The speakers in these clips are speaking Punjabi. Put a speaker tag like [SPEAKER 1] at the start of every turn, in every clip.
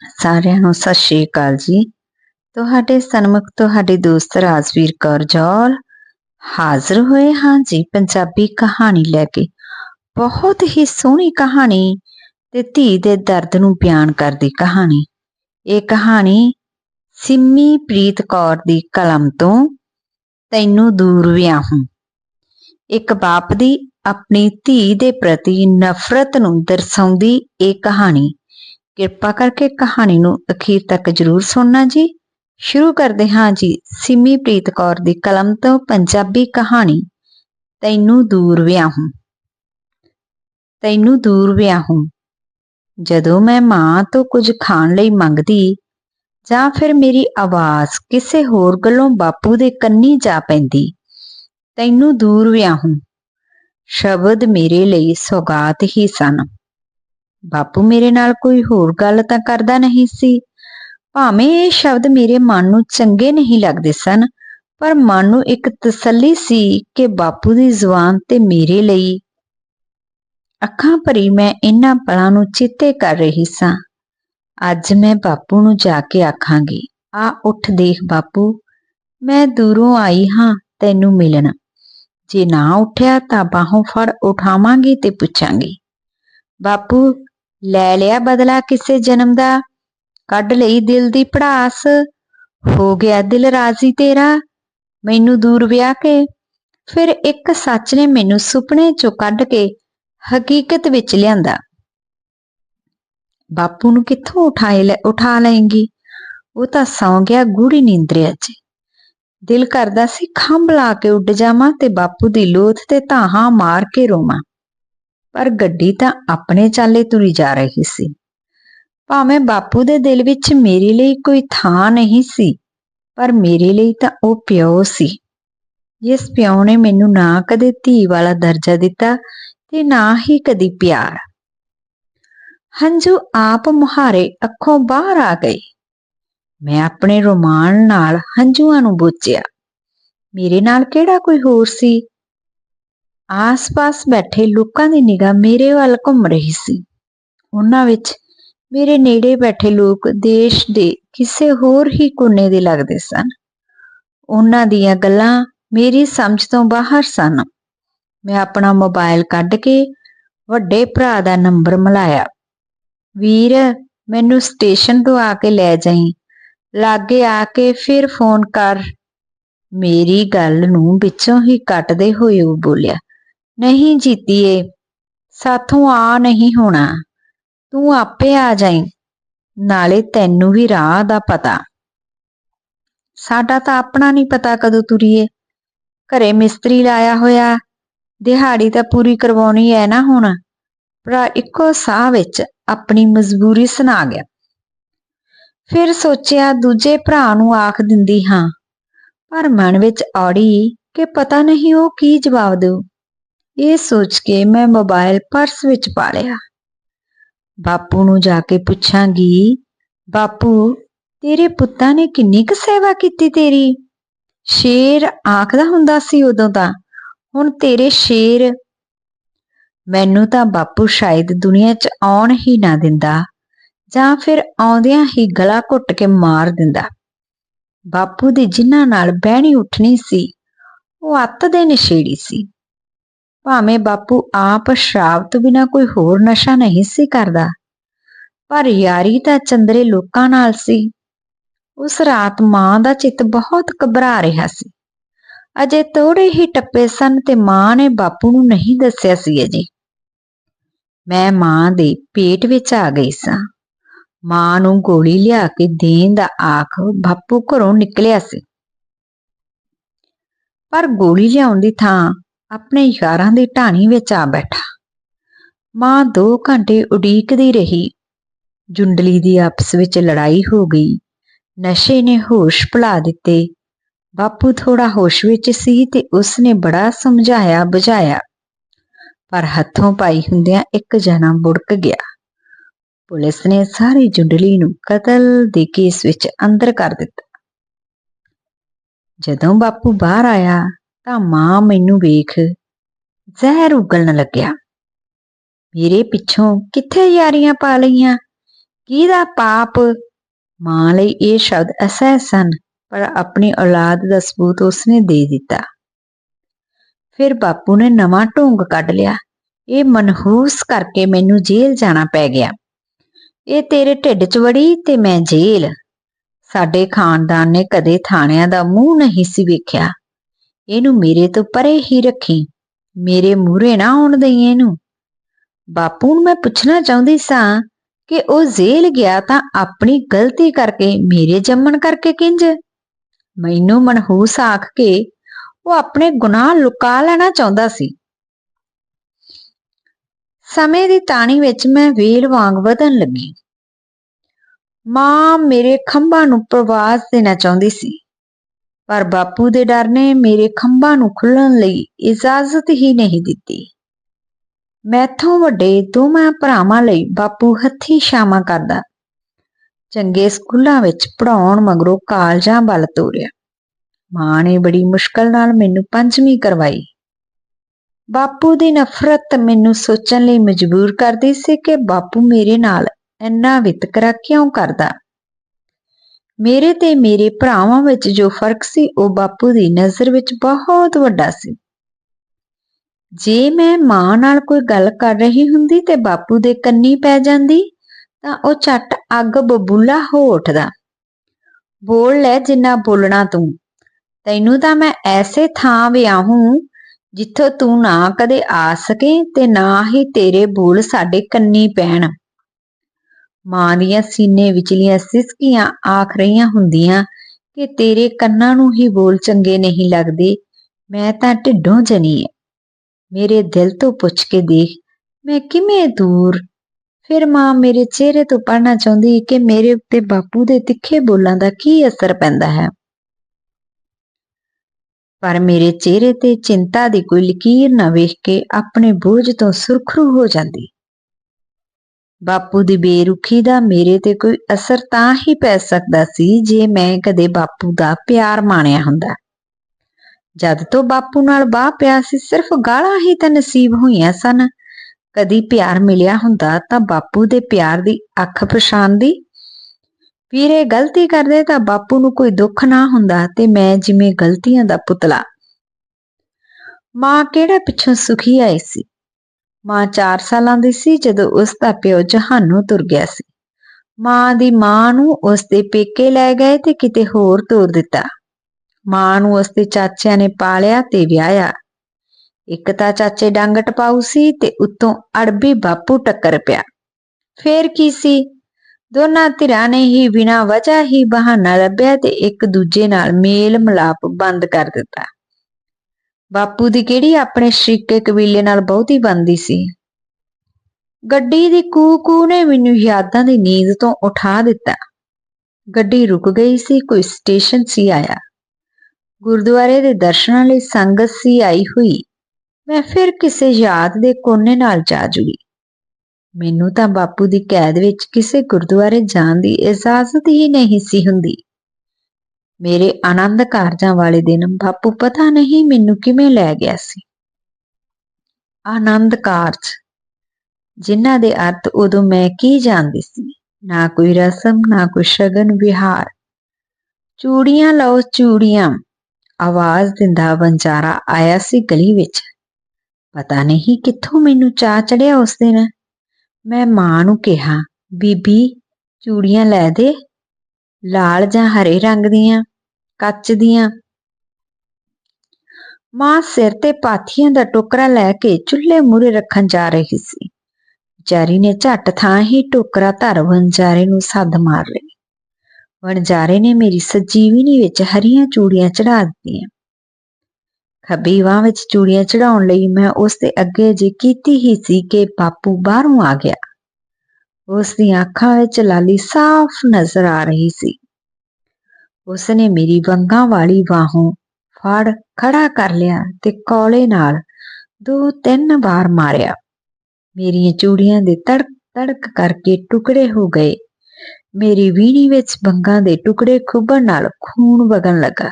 [SPEAKER 1] ਸਾਰਿਆਂ ਨੂੰ ਸਤਿ ਸ਼੍ਰੀ ਅਕਾਲ ਜੀ। ਤੁਹਾਡੇ ਸਨਮੁਖ ਤੁਹਾਡੀ ਦੋਸਤ ਰਾਜਵੀਰ ਕੌਰ ਜੌਲ ਹਾਜ਼ਰ ਹੋਏ ਹਾਂ ਜੀ ਪੰਜਾਬੀ ਕਹਾਣੀ ਲੈ ਕੇ। ਬਹੁਤ ਹੀ ਸੋਹਣੀ ਕਹਾਣੀ ਤੇ ਧੀ ਦੇ ਦਰਦ ਨੂੰ ਬਿਆਨ ਕਰਦੀ ਕਹਾਣੀ। ਇਹ ਕਹਾਣੀ ਸਿੰਮੀ ਪ੍ਰੀਤ ਕੌਰ ਦੀ ਕਲਮ ਤੋਂ ਤੈਨੂੰ ਦੂਰ ਵਿਆਹੂੰ। ਇੱਕ ਬਾਪ ਦੀ ਆਪਣੀ ਧੀ ਦੇ ਪ੍ਰਤੀ ਨਫ਼ਰਤ ਨੂੰ ਦਰਸਾਉਂਦੀ ਇਹ ਕਹਾਣੀ। ਕਿਰਪਾ ਕਰਕੇ ਕਹਾਣੀ ਨੂੰ ਅਖੀਰ ਤੱਕ ਜਰੂਰ ਸੁਣਨਾ ਜੀ। ਸ਼ੁਰੂ ਕਰਦੇ ਹਾਂ ਜੀ ਸਿਮੀ ਪ੍ਰੀਤ ਕੌਰ ਦੀ ਕਲਮ ਤੋਂ ਪੰਜਾਬੀ ਕਹਾਣੀ, ਤੈਨੂੰ ਦੂਰ ਵਿਆਹੂੰ। ਤੈਨੂੰ ਦੂਰ ਵਿਆਹੂੰ। ਜਦੋਂ ਮੈਂ ਮਾਂ ਤੋਂ ਕੁਝ ਖਾਣ ਲਈ ਮੰਗਦੀ, ਜਾਂ ਫਿਰ ਮੇਰੀ ਆਵਾਜ਼ ਕਿਸੇ ਹੋਰ ਗੱਲੋਂ ਬਾਪੂ ਦੇ ਕੰਨੀ ਜਾ ਪੈਂਦੀ, ਤੈਨੂੰ ਦੂਰ ਵਿਆਹੂੰ। ਸ਼ਬਦ ਮੇਰੇ ਲਈ ਸੌਗਾਤ ਹੀ ਸਨ। ਬਾਪੂ ਮੇਰੇ ਨਾਲ ਕੋਈ ਹੋਰ ਗੱਲ ਤਾਂ ਕਰਦਾ ਨਹੀਂ ਸੀ। ਭਾਵੇਂ ਇਹ ਸ਼ਬਦ ਮੇਰੇ ਮਨ ਨੂੰ ਚੰਗੇ ਨਹੀਂ ਲੱਗਦੇ ਸਨ, ਪਰ ਮਨ ਨੂੰ ਇੱਕ ਤਸੱਲੀ ਸੀ ਕਿ ਬਾਪੂ ਦੀ ਜ਼ੁਬਾਨ ਤੇ ਮੇਰੇ ਲਈ ਅੱਖਾਂ ਭਰੀ ਮੈਂ ਇਹਨਾਂ ਪਲਾਂ ਨੂੰ ਚਿੱਤੇ ਕਰ ਰਹੀ ਸਾਂ। ਅੱਜ ਮੈਂ ਬਾਪੂ ਨੂੰ ਜਾ ਕੇ ਆਖਾਂਗੀ, ਆ ਉੱਠ ਦੇਖ ਬਾਪੂ, ਮੈਂ ਦੂਰੋਂ ਆਈ ਹਾਂ, ਤੈਨੂੰ ਮਿਲਣ। ਜੇ ਨਾ ਉੱਠਿਆ ਤਾਂ ਬਾਹੋਂ ਫੜ ਉਠਾਵਾਂਗੀ ਤੇ ਪੁੱਛਾਂਗੀ। ਬਾਪੂ ਲੈ ਲਿਆ ਬਦਲਾ ਕਿਸੇ ਜਨਮ ਦਾ। ਕੱਢ ਲਈ ਦਿਲ ਦੀ ਪੜਾਸ। ਹੋ ਗਿਆ ਦਿਲ ਰਾਜ਼ੀ ਤੇਰਾ। ਮੈਨੂੰ ਦੂਰ ਵਿਆਹ ਕੇ। ਫਿਰ ਇੱਕ ਸੱਚ ਨੇ ਮੈਨੂੰ ਸੁਪਨੇ ਚੋਂ ਕੱਢ ਕੇ ਹਕੀਕਤ ਵਿੱਚ ਲਿਆਂਦਾ। ਬਾਪੂ ਨੂੰ ਕਿੱਥੋਂ ਉਠਾਏ ਲੈ, ਉਠਾ ਲਏਂਗੀ? ਉਹ ਤਾਂ ਸੌਂ ਗਿਆ ਗੂੜੀ ਨੀਂਦਰਿਆ 'ਚ। ਦਿਲ ਕਰਦਾ ਸੀ ਖੰਭ ਲਾ ਕੇ ਉੱਡ ਜਾਵਾਂ ਤੇ ਬਾਪੂ ਦੀ ਲੋਥ ਤੇ ਧਾਹਾਂ ਮਾਰ ਕੇ ਰੋਵਾਂ। ਪਰ ਗੱਡੀ ਤਾਂ ਆਪਣੇ ਚਾਲੇ ਤੁਰੀ ਜਾ ਰਹੀ ਸੀ। ਭਾਵੇਂ ਬਾਪੂ ਦੇ ਦਿਲ ਵਿੱਚ ਮੇਰੇ ਲਈ ਕੋਈ ਥਾਂ ਨਹੀਂ ਸੀ, ਪਰ ਮੇਰੇ ਲਈ ਤਾਂ ਉਹ ਪਿਓ ਸੀ। ਜਿਸ ਪਿਓ ਨੇ ਮੈਨੂੰ ਨਾ ਕਦੇ ਧੀ ਵਾਲਾ ਦਰਜਾ ਦਿੱਤਾ ਤੇ ਨਾ ਹੀ ਕਦੀ ਪਿਆਰ। ਹੰਝੂ ਆਪ ਮੁਹਾਰੇ ਅੱਖੋਂ ਬਾਹਰ ਆ ਗਏ। ਮੈਂ ਆਪਣੇ ਰੋਮਾਨ ਨਾਲ ਹੰਝੂਆਂ ਨੂੰ ਬੋਚਿਆ। ਮੇਰੇ ਨਾਲ ਕਿਹੜਾ ਕੋਈ ਹੋਰ ਸੀ? ਆਸ-ਪਾਸ ਬੈਠੇ ਲੋਕਾਂ ਦੀ ਨਿਗਾਹ ਮੇਰੇ ਵੱਲ ਘੁੰਮ ਰਹੀ ਸੀ। ਉਹਨਾਂ ਵਿੱਚ ਮੇਰੇ ਨੇੜੇ ਬੈਠੇ ਲੋਕ ਦੇਸ਼ ਦੇ ਕਿਸੇ ਹੋਰ ਹੀ ਕੋਨੇ ਦੇ ਲੱਗਦੇ ਸਨ। ਉਹਨਾਂ ਦੀਆਂ ਗੱਲਾਂ ਮੇਰੀ ਸਮਝ ਤੋਂ ਬਾਹਰ ਸਨ। ਮੈਂ ਆਪਣਾ ਮੋਬਾਈਲ ਕੱਢ ਕੇ ਵੱਡੇ ਭਰਾ ਦਾ ਨੰਬਰ ਮਿਲਾਇਆ। ਵੀਰ, ਮੈਨੂੰ ਸਟੇਸ਼ਨ ਤੋਂ ਆ ਕੇ ਲੈ ਜਾਈਂ। ਲਾਗੇ ਆ ਕੇ ਫਿਰ ਫੋਨ ਕਰ। ਮੇਰੀ ਗੱਲ ਨੂੰ ਵਿੱਚੋਂ ਹੀ ਕੱਟਦੇ ਹੋਏ ਉਹ ਬੋਲਿਆ ਨਹੀਂ ਜੀਤੀਏ, ਸਾਥੋਂ ਆ ਨਹੀਂ ਹੋਣਾ। ਤੂੰ ਆਪੇ ਆ ਜਾਈਂ, ਨਾਲੇ ਤੈਨੂੰ ਵੀ ਰਾਹ ਦਾ ਪਤਾ। ਸਾਡਾ ਤਾਂ ਆਪਣਾ ਨਹੀਂ ਪਤਾ ਕਦੋਂ ਤੁਰੀਏ। ਘਰੇ ਮਿਸਤਰੀ ਲਾਇਆ ਹੋਇਆ, ਦਿਹਾੜੀ ਤਾਂ ਪੂਰੀ ਕਰਵਾਉਣੀ ਐ ਨਾ ਹੁਣ। ਭਰਾ ਇੱਕੋ ਸਾਹ ਵਿੱਚ ਆਪਣੀ ਮਜਬੂਰੀ ਸੁਣਾ ਗਿਆ। ਫਿਰ ਸੋਚਿਆ ਦੂਜੇ ਭਰਾ ਨੂੰ ਆਖ ਦਿੰਦੀ ਹਾਂ, ਪਰ ਮਨ ਵਿੱਚ ਔੜੀ ਕਿ ਪਤਾ ਨਹੀਂ ਉਹ ਕੀ ਜਵਾਬ ਦੇਊ। ਇਹ ਸੋਚ ਕੇ ਮੈਂ ਮੋਬਾਈਲ ਪਰਸ ਵਿੱਚ ਪਾ ਲਿਆ। ਬਾਪੂ ਨੂੰ ਜਾ ਕੇ ਪੁੱਛਾਂਗੀ, ਬਾਪੂ, ਤੇਰੇ ਪੁੱਤਾਂ ਨੇ ਕਿੰਨੀ ਕੁ ਸੇਵਾ ਕੀਤੀ ਤੇਰੀ? ਸ਼ੇਰ ਆਖਦਾ ਹੁੰਦਾ ਸੀ ਉਦੋਂ ਤਾਂ, ਹੁਣ ਤੇਰੇ ਸ਼ੇਰ ਮੈਨੂੰ ਤਾਂ ਬਾਪੂ ਸ਼ਾਇਦ ਦੁਨੀਆ 'ਚ ਆਉਣ ਹੀ ਨਾ ਦਿੰਦਾ, ਜਾਂ ਫਿਰ ਆਉਂਦਿਆਂ ਹੀ ਗਲਾ ਘੁੱਟ ਕੇ ਮਾਰ ਦਿੰਦਾ। ਬਾਪੂ ਦੀ ਜਿਨ੍ਹਾਂ ਨਾਲ ਬਹਿਣੀ ਉੱਠਣੀ ਸੀ, ਉਹ ਅੱਤ ਦੇ ਨਸ਼ੇੜੀ ਸੀ। ਭਾਵੇਂ ਬਾਪੂ ਆਪ ਸ਼ਰਾਬ ਤੋਂ ਬਿਨਾ ਕੋਈ ਹੋਰ ਨਸ਼ਾ ਨਹੀਂ ਸੀ ਕਰਦਾ, ਪਰ ਯਾਰੀ ਤਾਂ ਚੰਦਰੇ ਲੋਕਾਂ ਨਾਲ ਸੀ। ਉਸ ਰਾਤ ਮਾਂ ਦਾ ਚਿੱਤ ਬਹੁਤ ਘਬਰਾ ਰਿਹਾ ਸੀ। ਅਜੇ ਥੋੜੇ ਹੀ ਟੱਪੇ ਸਨ ਤੇ ਮਾਂ ਨੇ ਬਾਪੂ ਨੂੰ ਨਹੀਂ ਦੱਸਿਆ ਸੀ ਅਜੇ। ਮੈਂ ਮਾਂ ਦੇ ਪੇਟ ਵਿੱਚ ਆ ਗਈ ਸਾਂ। ਮਾਂ ਨੂੰ ਗੋਲੀ ਲਿਆ ਕੇ ਦੇਣ ਦਾ ਆਖ ਬਾਪੂ ਘਰੋਂ ਨਿਕਲਿਆ ਸੀ। ਪਰ ਗੋਲੀ ਲਿਆਉਣ ਦੀ ਥਾਂ ਆਪਣੇ ਯਾਰਾਂ ਦੀ ਢਾਣੀ ਵਿੱਚ ਆ ਬੈਠਾ। ਮਾਂ 2 ਘੰਟੇ ਉਡੀਕਦੀ ਰਹੀ। ਜੁੰਡਲੀ ਦੀ ਆਪਸ ਵਿੱਚ ਲੜਾਈ ਹੋ ਗਈ। ਨਸ਼ੇ ਨੇ ਹੋਸ਼ ਭੁਲਾ ਦਿੱਤੇ। ਬਾਪੂ ਥੋੜਾ ਹੋਸ਼ ਵਿੱਚ ਸੀ ਤੇ ਉਸਨੇ ਬੜਾ ਸਮਝਾਇਆ ਬੁਝਾਇਆ। ਪਰ ਹੱਥੋਂ ਪਾਈ ਹੁੰਦਿਆਂ ਇੱਕ ਜਣਾ ਮੁੜਕ ਗਿਆ। ਪੁਲਿਸ ਨੇ ਸਾਰੀ ਜੁੰਡਲੀ ਨੂੰ ਕਤਲ ਦੇ ਕੇਸ ਵਿੱਚ ਅੰਦਰ ਕਰ ਦਿੱਤਾ। ਜਦੋਂ ਬਾਪੂ ਬਾਹਰ ਆਇਆ ਤਾਂ ਮਾਂ ਮੈਨੂੰ ਵੇਖ, ਜ਼ਹਿਰ ਉਗਲਣ ਲੱਗਿਆ। ਮੇਰੇ ਪਿੱਛੋਂ ਕਿੱਥੇ ਯਾਰੀਆਂ ਪਾ ਲਈਆਂ? ਕਿਹਦਾ ਪਾਪ? ਮਾਂ ਲਈ ਇਹ ਸ਼ਬਦ ਅਸਹਿ ਸਨ, ਪਰ ਆਪਣੀ ਔਲਾਦ ਦਾ ਸਬੂਤ ਉਸਨੇ ਦੇ ਦਿੱਤਾ। ਫਿਰ ਬਾਪੂ ਨੇ ਨਵਾਂ ਢੋਂਗ ਕੱਢ ਲਿਆ। ਇਹ ਮਨਹੂਸ ਕਰਕੇ ਮੈਨੂੰ ਜੇਲ੍ਹ ਜਾਣਾ ਪੈ ਗਿਆ। ਇਹ ਤੇਰੇ ਢਿੱਡ 'ਚ ਵੜੀ ਤੇ ਮੈਂ ਜੇਲ੍ਹ। ਸਾਡੇ ਖਾਨਦਾਨ ਨੇ ਕਦੇ ਥਾਣਿਆਂ ਦਾ ਮੂੰਹ ਨਹੀਂ ਸੀ ਵੇਖਿਆ। ਇਹਨੂੰ ਮੇਰੇ ਤੋਂ ਪਰੇ ਹੀ ਰੱਖੀ। ਮੇਰੇ ਮੂਹਰੇ ਨਾ ਆਉਣ ਦਈ ਇਹਨੂੰ। ਬਾਪੂ ਨੂੰ ਮੈਂ ਪੁੱਛਣਾ ਚਾਹੁੰਦੀ ਸਾਂ ਕਿ ਉਹ ਜੇਲ ਗਿਆ ਤਾਂ ਆਪਣੀ ਗਲਤੀ ਕਰਕੇ ਮੇਰੇ ਜੰਮਣ ਕਰਕੇ ਕਿੰਜ? ਮੈਨੂੰ ਮਨਹੂਸ ਆਖ ਕੇ ਉਹ ਆਪਣੇ ਗੁਨਾਹ ਲੁਕਾ ਲੈਣਾ ਚਾਹੁੰਦਾ ਸੀ। ਸਮੇਂ ਦੀ ਤਾਣੀ ਵਿੱਚ ਮੈਂ ਵੇਲ ਵਾਂਗ ਵਧਣ ਲੱਗੀ। ਮਾਂ ਮੇਰੇ ਖੰਭਾਂ ਨੂੰ ਪ੍ਰਵਾਸ ਦੇਣਾ ਚਾਹੁੰਦੀ ਸੀ। ਪਰ ਬਾਪੂ ਦੇ ਡਰ ਨੇ ਮੇਰੇ ਖੰਭਾਂ ਨੂੰ ਖੁੱਲਣ ਲਈ ਇਜਾਜ਼ਤ ਹੀ ਨਹੀਂ ਦਿੱਤੀ। ਮੈਥੋਂ ਵੱਡੇ ਦੋਵਾਂ ਭਰਾਵਾਂ ਲਈ ਬਾਪੂ ਹੱਥੀ ਸ਼ਾਮਾਂ ਕਰਦਾ। ਚੰਗੇ ਸਕੂਲਾਂ ਵਿੱਚ ਪੜਾਉਣ ਮਗਰੋਂ ਕਾਲਜਾਂ ਵੱਲ ਤੋਰਿਆ। ਮਾਂ ਨੇ ਬੜੀ ਮੁਸ਼ਕਲ ਨਾਲ ਮੈਨੂੰ ਪੰਜਵੀਂ ਕਰਵਾਈ। ਬਾਪੂ ਦੀ ਨਫ਼ਰਤ ਮੈਨੂੰ ਸੋਚਣ ਲਈ ਮਜਬੂਰ ਕਰਦੀ ਸੀ ਕਿ ਬਾਪੂ ਮੇਰੇ ਨਾਲ ਇੰਨਾ ਵਿਤਕਰਾ ਕਿਉਂ ਕਰਦਾ। ਮੇਰੇ ਤੇ ਮੇਰੇ ਭਰਾਵਾਂ ਵਿੱਚ ਜੋ ਫ਼ਰਕ ਸੀ, ਉਹ ਬਾਪੂ ਦੀ ਨਜ਼ਰ ਵਿੱਚ ਬਹੁਤ ਵੱਡਾ ਸੀ। ਜੇ ਮੈਂ ਮਾਂ ਨਾਲ ਕੋਈ ਗੱਲ ਕਰ ਰਹੀ ਹੁੰਦੀ ਤੇ ਬਾਪੂ ਦੇ ਕੰਨੀ ਪੈ ਜਾਂਦੀ, ਤਾਂ ਉਹ ਝੱਟ ਅੱਗ ਬਬੂਲਾ ਹੋ ਉੱਠਦਾ। ਬੋਲ ਲੈ ਜਿੰਨਾ ਬੋਲਣਾ ਤੂੰ। ਤੈਨੂੰ ਤਾਂ ਮੈਂ ਐਸੇ ਥਾਂ ਵਿਆਹੂੰ ਜਿੱਥੋਂ ਤੂੰ ਨਾ ਕਦੇ ਆ ਸਕੇ ਤੇ ਨਾ ਹੀ ਤੇਰੇ ਬੋਲ ਸਾਡੇ ਕੰਨੀ ਪੈਣ। ਮਾਂ ਦੀਆਂ ਸੀਨੇ ਵਿਚਲੀਆਂ ਸਿਸਕੀਆਂ ਆਖ ਰਹੀਆਂ ਹੁੰਦੀਆਂ ਕਿ ਤੇਰੇ ਕੰਨਾਂ ਨੂੰ ਹੀ ਬੋਲ ਚੰਗੇ ਨਹੀਂ ਲੱਗਦੇ, ਮੈਂ ਤਾਂ ਢਿੱਡੋਂ ਜਨੀ ਐ। ਮੇਰੇ ਦਿਲ ਤੋਂ ਪੁੱਛ ਕੇ ਦੇਖ, ਮੈਂ ਕਿਵੇਂ ਦੂਰ? ਫਿਰ ਮਾਂ ਮੇਰੇ ਚਿਹਰੇ ਤੋਂ ਪੜਨਾ ਚਾਹੁੰਦੀ ਕਿ ਮੇਰੇ ਉੱਤੇ ਬਾਪੂ ਦੇ ਤਿੱਖੇ ਬੋਲਾਂ ਦਾ ਕੀ ਅਸਰ ਪੈਂਦਾ ਹੈ। ਪਰ ਮੇਰੇ ਚਿਹਰੇ ਤੇ ਚਿੰਤਾ ਦੀ ਕੋਈ ਲਕੀਰ ਨਾ ਵੇਖ ਕੇ ਆਪਣੇ ਬੋਝ ਤੋਂ ਸੁਰਖਰੂ ਹੋ ਜਾਂਦੀ। ਬਾਪੂ ਦੀ ਬੇਰੁਖੀ ਦਾ ਮੇਰੇ ਤੇ ਕੋਈ ਅਸਰ ਤਾਂ ਹੀ ਪੈ ਸਕਦਾ ਸੀ ਜੇ ਮੈਂ ਕਦੇ ਬਾਪੂ ਦਾ ਪਿਆਰ ਮਾਣਿਆ ਹੁੰਦਾ। ਜਦ ਤੋਂ ਬਾਪੂ ਨਾਲ ਬਾਹ ਪਿਆ ਸੀ, ਸਿਰਫ ਗਾਲਾਂ ਹੀ ਤਾਂ ਨਸੀਬ ਹੋਈਆਂ ਸਨ। ਕਦੀ ਪਿਆਰ ਮਿਲਿਆ ਹੁੰਦਾ ਤਾਂ ਬਾਪੂ ਦੇ ਪਿਆਰ ਦੀ ਅੱਖ ਪਛਾਣਦੀ। ਵੀਰੇ ਗਲਤੀ ਕਰਦੇ ਤਾਂ ਬਾਪੂ ਨੂੰ ਕੋਈ ਦੁੱਖ ਨਾ ਹੁੰਦਾ ਤੇ ਮੈਂ ਜਿਵੇਂ ਗਲਤੀਆਂ ਦਾ ਪੁਤਲਾ। ਮਾਂ ਕਿਹੜਾ ਪਿੱਛੋਂ ਸੁਖੀ ਆਈ ਸੀ? ਮਾਂ 4 ਸਾਲਾਂ ਦੀ ਸੀ ਜਦੋਂ ਉਸ ਦਾ ਪਿਓ ਜਹਾਨੋਂ ਤੁਰ ਗਿਆ ਸੀ। ਮਾਂ ਦੀ ਮਾਂ ਨੂੰ ਉਸ ਦੇ ਪੇਕੇ ਲੈ ਗਏ ਤੇ ਕਿਤੇ ਹੋਰ ਤੋਰ ਦਿੱਤਾ। ਮਾਂ ਨੂੰ ਉਸ ਦੇ ਚਾਚਿਆਂ ਨੇ ਪਾਲਿਆ ਤੇ ਵਿਆਹਿਆ। ਇੱਕ ਤਾਂ ਚਾਚੇ ਡੰਗ ਟਪਾਉ ਸੀ ਤੇ ਉੱਤੋਂ ਅੜਬੀ ਬਾਪੂ ਟੱਕਰ ਪਿਆ। ਫੇਰ ਕੀ ਸੀ? ਦੋਨਾਂ ਧਿਰਾਂ ਨੇ ਹੀ ਬਿਨਾਂ ਵਜ੍ਹਾ ਹੀ ਬਹਾਨਾ ਲੱਭਿਆ ਤੇ ਇੱਕ ਦੂਜੇ ਨਾਲ ਮੇਲ ਮਿਲਾਪ ਬੰਦ ਕਰ ਦਿੱਤਾ। ਬਾਪੂ ਦੀ ਕਿਹੜੀ ਆਪਣੇ ਸ਼ਰੀਕੇ ਕਬੀਲੇ ਨਾਲ ਬਹੁਤੀ ਬੰਦੀ ਸੀ? ਗੱਡੀ ਦੀ ਕੂ-ਕੂ ਨੇ ਮੈਨੂੰ ਯਾਦਾਂ ਦੀ ਨੀਂਦ ਤੋਂ ਉਠਾ ਦਿੱਤਾ। ਗੱਡੀ ਰੁਕ ਗਈ ਸੀ, ਕੋਈ ਸਟੇਸ਼ਨ ਸੀ ਆਇਆ। ਗੁਰਦੁਆਰੇ ਦੇ ਦਰਸ਼ਨਾਂ ਲਈ ਸੰਗਤ ਸੀ ਆਈ ਹੋਈ। ਮੈਂ ਫਿਰ ਕਿਸੇ ਯਾਦ ਦੇ ਕੋਨੇ ਨਾਲ ਜਾ ਜੁੜੀ। ਮੈਨੂੰ ਤਾਂ ਬਾਪੂ ਦੀ ਕੈਦ ਵਿੱਚ ਕਿਸੇ ਗੁਰਦੁਆਰੇ ਜਾਣ ਦੀ ਇਜਾਜ਼ਤ ਹੀ ਨਹੀਂ ਸੀ ਹੁੰਦੀ। ਮੇਰੇ ਆਨੰਦ ਕਾਰਜਾਂ ਵਾਲੇ ਦਿਨ ਬਾਪੂ ਪਤਾ ਨਹੀਂ ਮੈਨੂੰ ਕਿਵੇਂ ਲੈ ਗਿਆ ਸੀ। ਆਨੰਦ ਕਾਰਜ, ਜਿਨ੍ਹਾਂ ਦੇ ਅਰਥ ਉਦੋਂ ਮੈਂ ਕੀ ਜਾਣਦੀ ਸੀ? ਨਾ ਕੋਈ ਰਸਮ, ਨਾ ਕੋਈ ਸ਼ਗਨ, ਵਿਹਾਰ। ਚੂੜੀਆਂ ਲਓ, ਚੂੜੀਆਂ। ਆਵਾਜ਼ ਦਿੰਦਾ ਵੰਜਾਰਾ ਆਇਆ ਸੀ ਗਲੀ ਵਿੱਚ। ਪਤਾ ਨਹੀਂ ਕਿੱਥੋਂ ਮੈਨੂੰ ਚਾਹ ਚੜਿਆ ਉਸ ਦਿਨ। ਮੈਂ ਮਾਂ ਨੂੰ ਕਿਹਾ, ਬੀਬੀ, ਚੂੜੀਆਂ ਲੈ ਦੇ। ਲਾਲ ਜਾਂ ਹਰੇ ਰੰਗ ਦੀਆਂ, ਕੱਚ ਦੀਆਂ। ਮਾਂ ਸਿਰ ਤੇ ਪਾਥੀਆਂ ਦਾ ਟੋਕਰਾ ਲੈ ਕੇ ਚੁੱਲ੍ਹੇ ਮੂਰੇ ਰੱਖਣ ਜਾ ਰਹੀ ਸੀ। ਵਿਚਾਰੀ ਨੇ ਝੱਟ ਥਾਂ ਹੀ ਟੋਕਰਾ ਧਰ ਵਣਜਾਰੇ ਨੂੰ ਸੱਦ ਮਾਰ ਲਈ। ਵਣਜਾਰੇ ਨੇ ਮੇਰੀ ਸੱਜੀ ਵਿੱਚ ਹਰੀਆਂ ਚੂੜੀਆਂ ਚੜਾ ਦਿੱਤੀਆਂ। ਖੱਬੀ ਬਾਹ ਵਿੱਚ ਚੂੜੀਆਂ ਚੜਾਉਣ ਲਈ ਮੈਂ ਉਸ ਦੇ ਅੱਗੇ ਜੇ ਕੀਤੀ ਹੀ ਸੀ ਕਿ ਬਾਪੂ ਬਾਹਰੋਂ ਆ ਗਿਆ। ਉਸ ਦੀਆਂ ਅੱਖਾਂ ਵਿੱਚ ਲਾਲੀ ਸਾਫ਼ ਨਜ਼ਰ ਆ ਰਹੀ ਸੀ। ਉਸ ਨੇ ਮੇਰੀ ਵੰਗਾਂ ਵਾਲੀ ਬਾਹੋਂ ਫੜ ਖੜਾ ਕਰ ਲਿਆ ਤੇ ਕੋਲੇ ਨਾਲ ਦੋ ਤਿੰਨ ਵਾਰ ਮਾਰਿਆ। ਮੇਰੀਆਂ ਚੂੜੀਆਂ ਦੇ ਤੜਕ ਤੜਕ ਕਰਕੇ ਟੁਕੜੇ ਹੋ ਗਏ। ਮੇਰੀ ਵੀਣੀ ਵਿੱਚ ਬੰਗਾਂ ਦੇ ਟੁਕੜੇ ਖੁੱਬਣ ਨਾਲ ਖੂਨ ਵਗਣ ਲੱਗਾ।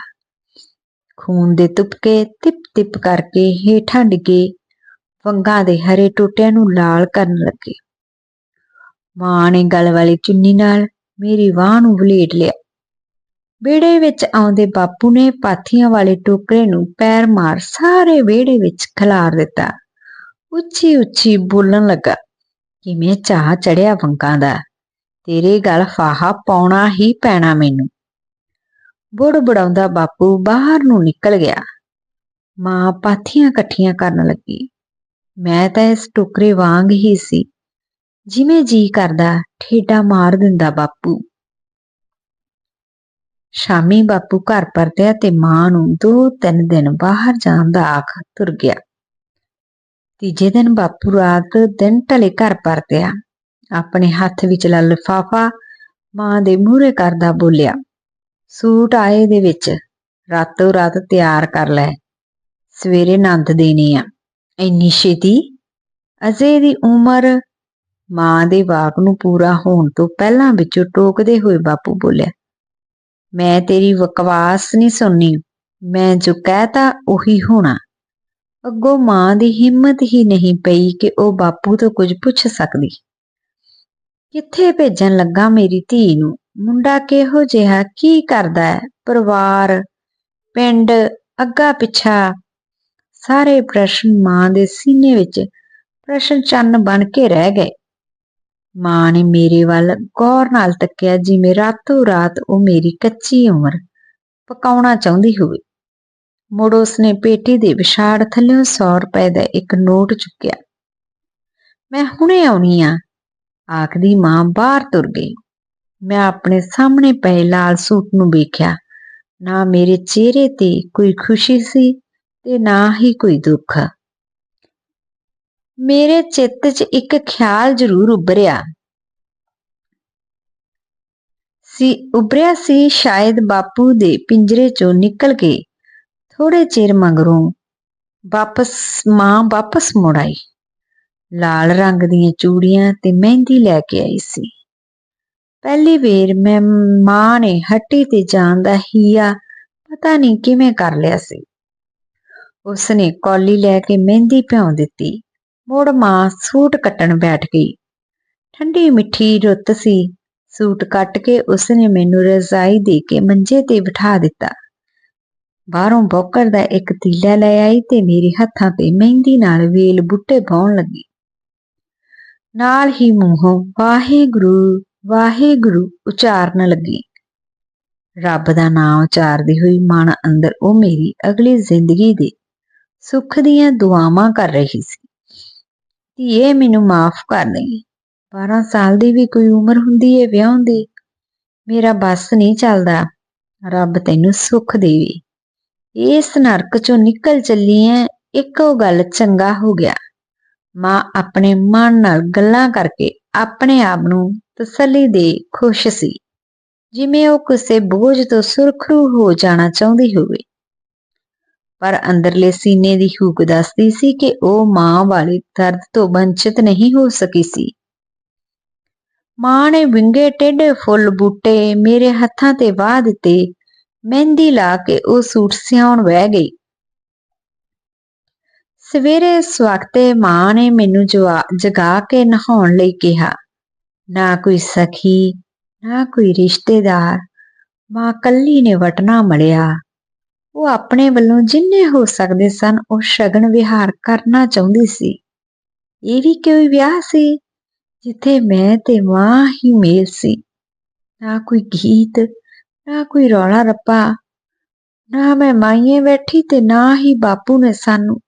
[SPEAKER 1] ਖੂਨ ਦੇ ਤੁਪਕੇ ਟਿਪ ਟਿਪ ਕਰਕੇ ਹੇਠਾਂ ਡਿੱਗੇ। ਵੰਗਾਂ ਦੇ ਹਰੇ ਟੋਟਿਆਂ ਨੂੰ ਲਾਲ ਕਰਨ ਲੱਗੇ। ਮਾਂ ਨੇ ਗਲ ਵਾਲੀ ਚੁੰਨੀ ਨਾਲ ਮੇਰੀ ਬਾਹ ਨੂੰ ਵਲੇਟ ਲਿਆ। ਵਿਹੜੇ ਵਿੱਚ ਆਉਂਦੇ ਬਾਪੂ ਨੇ ਪਾਥੀਆਂ ਵਾਲੇ ਟੋਕਰੇ ਨੂੰ ਪੈਰ ਮਾਰ ਸਾਰੇ ਵਿਹੜੇ ਵਿੱਚ ਖਿਲਾਰ ਦਿੱਤਾ। ਉੱਚੀ ਉੱਚੀ ਬੋਲਣ ਲੱਗਾ, ਕਿਵੇਂ ਚਾਹ ਚੜਿਆ ਵੰਕਾਂ ਦਾ? ਤੇਰੇ ਗਲ ਫਾਹਾ ਪਾਉਣਾ ਹੀ ਪੈਣਾ ਮੈਨੂੰ। ਬੁੜ ਬੜਾਉਂਦਾ ਬਾਪੂ ਬਾਹਰ ਨੂੰ ਨਿਕਲ ਗਿਆ। ਮਾਂ ਪਾਥੀਆਂ ਇਕੱਠੀਆਂ ਕਰਨ ਲੱਗੀ। ਮੈਂ ਤਾਂ ਇਸ ਟੋਕਰੇ ਵਾਂਗ ਹੀ ਸੀ। ਜਿਵੇਂ ਜੀ ਕਰਦਾ, ਠੇਡਾ ਮਾਰ ਦਿੰਦਾ ਬਾਪੂ। ਸ਼ਾਮੀ ਬਾਪੂ ਘਰ ਪਰਤਿਆ ਤੇ ਮਾਂ ਨੂੰ ਦੋ ਤਿੰਨ ਦਿਨ ਬਾਹਰ ਜਾਣ ਦਾ ਆਖ ਤੁਰ ਗਿਆ। ਤੀਜੇ ਦਿਨ ਬਾਪੂ ਰਾਤ ਦਿਨ ਢਲੇ ਘਰ ਪਰਤਿਆ। ਆਪਣੇ ਹੱਥ ਵਿੱਚ ਲਿਫਾਫਾ ਮਾਂ ਦੇ ਮੂਹਰੇ ਕਰਦਾ ਬੋਲਿਆ, ਸੂਟ ਆਏ ਦੇ ਵਿੱਚ, ਰਾਤੋਂ ਰਾਤ ਤਿਆਰ ਕਰ ਲੈ। ਸਵੇਰੇ ਨੰਦ ਦੇਣੀ ਆ। ਇੰਨੀ ਛੇਤੀ? ਅਜੇ ਦੀ ਉਮਰ ਮਾਂ ਦੇ ਵਾਕ ਨੂੰ ਪੂਰਾ ਹੋਣ ਤੋਂ ਪਹਿਲਾਂ ਵਿੱਚੋਂ ਟੋਕਦੇ ਹੋਏ ਬਾਪੂ ਬੋਲਿਆ, ਮੈਂ ਤੇਰੀ ਬਕਵਾਸ ਨਹੀਂ ਸੁਣਨੀ, ਮੈਂ ਜੋ ਕਹਤਾ ਉਹੀ ਹੋਣਾ। ਅੱਗੋਂ ਮਾਂ ਦੀ ਹਿੰਮਤ ਹੀ ਨਹੀਂ ਪਈ ਕਿ ਉਹ ਬਾਪੂ ਤੋਂ ਕੁਝ ਪੁੱਛ ਸਕਦੀ। ਕਿੱਥੇ ਭੇਜਣ ਲੱਗਾ ਮੇਰੀ ਧੀ ਨੂੰ? ਮੁੰਡਾ ਕਿਹੋ ਜਿਹਾ, ਕੀ ਕਰਦਾ ਹੈ? ਪਰਿਵਾਰ, ਪਿੰਡ, ਅੱਗਾ ਪਿੱਛਾ? ਸਾਰੇ ਪ੍ਰਸ਼ਨ ਮਾਂ ਦੇ ਸੀਨੇ ਵਿੱਚ ਪ੍ਰਸ਼ਨ ਚੰਨ ਬਣ ਕੇ ਰਹਿ ਗਏ। ਮਾਂ ਨੇ ਮੇਰੇ ਵੱਲ ਗੌਰ ਨਾਲ ਤੱਕਿਆ, ਜਿਵੇਂ ਰਾਤੋਂ ਰਾਤ ਉਹ ਮੇਰੀ ਕੱਚੀ ਉਮਰ ਪਕਾਉਣਾ ਚਾਹੁੰਦੀ ਹੋਵੇ। ਮੁੜ ਉਸਨੇ ਪੇਟੀ ਦੇ ਵਿਛਾੜ ਥੱਲੇ 100 ਰੁਪਏ ਦਾ ਇੱਕ ਨੋਟ ਚੁੱਕਿਆ। ਮੈਂ ਹੁਣੇ ਆਉਣੀ ਆ, ਆਖਦੀ ਮਾਂ ਬਾਹਰ ਤੁਰ ਗਈ। ਮੈਂ ਆਪਣੇ ਸਾਹਮਣੇ ਪਏ ਲਾਲ ਸੂਟ ਨੂੰ ਵੇਖਿਆ। ਨਾ ਮੇਰੇ ਚਿਹਰੇ ਤੇ ਕੋਈ ਖੁਸ਼ੀ ਸੀ ਤੇ ਨਾ ਹੀ ਕੋਈ ਦੁੱਖ। ਮੇਰੇ ਚਿੱਤ 'ਚ ਇੱਕ ਖਿਆਲ ਜ਼ਰੂਰ ਉੱਭਰਿਆ। ਸੀ ਉੱਭਰਿਆ ਸੀ ਸ਼ਾਇਦ ਬਾਪੂ ਦੇ ਪਿੰਜਰੇ 'ਚੋਂ ਨਿਕਲ ਕੇ। ਥੋੜੇ ਚਿਰ ਮਗਰੋਂ ਵਾਪਸ, ਮਾਂ ਵਾਪਸ ਮੁੜ ਆਈ। ਲਾਲ ਰੰਗ ਦੀਆਂ ਚੂੜੀਆਂ ਤੇ ਮਹਿੰਦੀ ਲੈ ਕੇ ਆਈ ਸੀ। ਪਹਿਲੀ ਵੇਰ ਮੈਂ ਮਾਂ ਨੇ ਹੱਟੀ ਤੇ ਜਾਣ ਦਾ ਹੀਆ ਪਤਾ ਨਹੀਂ ਕਿਵੇਂ ਕਰ ਲਿਆ ਸੀ। ਉਸਨੇ ਕੌਲੀ ਲੈ ਕੇ ਮਹਿੰਦੀ ਭਿਉਂ ਦਿੱਤੀ। ਮੁੜ ਮਾਂ ਸੂਟ ਕੱਟਣ ਬੈਠ ਗਈ। ਠੰਡੀ ਮਿੱਠੀ ਰੁੱਤ ਸੀ। ਸੂਟ ਕੱਟ ਕੇ ਉਸਨੇ ਮੈਨੂੰ ਰਜ਼ਾਈ ਦੇ ਕੇ ਮੰਜੇ ਤੇ ਬਿਠਾ ਦਿੱਤਾ। ਬਾਹਰੋਂ ਬੋਕਰ ਦਾ ਇੱਕ ਤੀਲਾ ਲੈ ਆਈ ਤੇ ਮੇਰੇ ਹੱਥਾਂ ਤੇ ਮਹਿੰਦੀ ਨਾਲ ਵੇਲ ਬੁੱਟੇ ਪਾਉਣ ਲੱਗੀ। ਨਾਲ ਹੀ ਮੂੰਹੋਂ, ਵਾਹਿਗੁਰੂ ਵਾਹਿਗੁਰੂ ਉਚਾਰਨ ਲੱਗੀ। ਰੱਬ ਦਾ ਨਾਮ ਉਚਾਰਦੀ ਹੋਈ ਮਨ ਅੰਦਰ ਉਹ ਮੇਰੀ ਅਗਲੀ ਜ਼ਿੰਦਗੀ ਦੇ ਸੁੱਖ ਦੀਆਂ ਦੁਆਵਾਂ ਕਰ ਰਹੀ ਸੀ। ਧੀਏ, ਮੈਨੂੰ ਮਾਫ ਕਰ ਦੇ 12 ਸਾਲ ਦੀ ਵੀ ਕੋਈ ਉਮਰ ਹੁੰਦੀ ਏ ਵਿਆਹ ਦੀ। ਮੇਰਾ ਬਸ ਨਹੀਂ ਚੱਲਦਾ। ਰੱਬ ਤੈਨੂੰ ਸੁੱਖ ਦੇਵੇ। ਇਸ ਨਰਕ ਚੋਂ ਨਿਕਲ ਚੱਲੀ ਐ ਇੱਕੋ ਗੱਲ ਚੰਗਾ ਹੋ ਗਿਆ। ਮਾਂ ਆਪਣੇ ਮਨ ਨਾਲ ਗੱਲਾਂ ਕਰਕੇ ਆਪਣੇ ਆਪ ਨੂੰ ਤਸੱਲੀ ਦੇ ਖੁਸ਼ ਸੀ। ਜਿਵੇਂ ਉਹ ਕਿਸੇ ਬੋਝ ਤੋਂ ਸੁਰਖਰੂ ਹੋ ਜਾਣਾ ਚਾਹੁੰਦੀ ਹੋਵੇ। ਪਰ ਅੰਦਰਲੇ ਸੀਨੇ ਦੀ ਹੂਕ ਦੱਸਦੀ ਸੀ ਕਿ ਉਹ ਮਾਂ ਵਾਲੇ ਦਰਦ ਤੋਂ ਵੰਚਿਤ ਨਹੀਂ ਹੋ ਸਕੀ ਸੀ। ਮਾਂ ਨੇ ਵਿੰਗੇ ਟੇਢੇ ਫੁੱਲ ਬੂਟੇ ਮੇਰੇ ਹੱਥਾਂ ਤੇ ਵਾਹ ਦਿੱਤੇ, ਮਹਿੰਦੀ ਲਾ ਕੇ ਉਹ ਸੂਟ ਸਿਉਣ ਬਹਿ ਗਈ। ਸਵੇਰੇ ਸਵਖਤੇ ਮਾਂ ਨੇ ਮੈਨੂੰ ਜਗਾ ਕੇ ਨਹਾਉਣ ਲਈ ਕਿਹਾ, ਨਾ ਕੋਈ ਸਖੀ, ਨਾ ਕੋਈ ਰਿਸ਼ਤੇਦਾਰ, ਮਾਂ ਕੱਲੀ ਨੇ ਵਟਣਾ ਮੜਿਆ ਉਹ ਆਪਣੇ ਵੱਲੋਂ ਜਿੰਨੇ ਹੋ ਸਕਦੇ ਸਨ, ਉਹ ਸ਼ਗਨ ਵਿਹਾਰ ਕਰਨਾ ਚਾਹੁੰਦੀ ਸੀ। ਇਹ ਵੀ ਕੋਈ ਵਿਆਹ ਸੀ, ਜਿੱਥੇ ਮੈਂ ਤੇ ਮਾਂ ਹੀ ਮੇਲ ਸੀ। ਨਾ ਕੋਈ ਗੀਤ, ਨਾ ਕੋਈ ਰੌਲਾ ਰੱਪਾ, ਨਾ ਮੈਂ ਮਾਈਏ ਬੈਠੀ ਤੇ ਨਾ ਹੀ ਬਾਪੂ ਨੇ ਸਾਨੂੰ।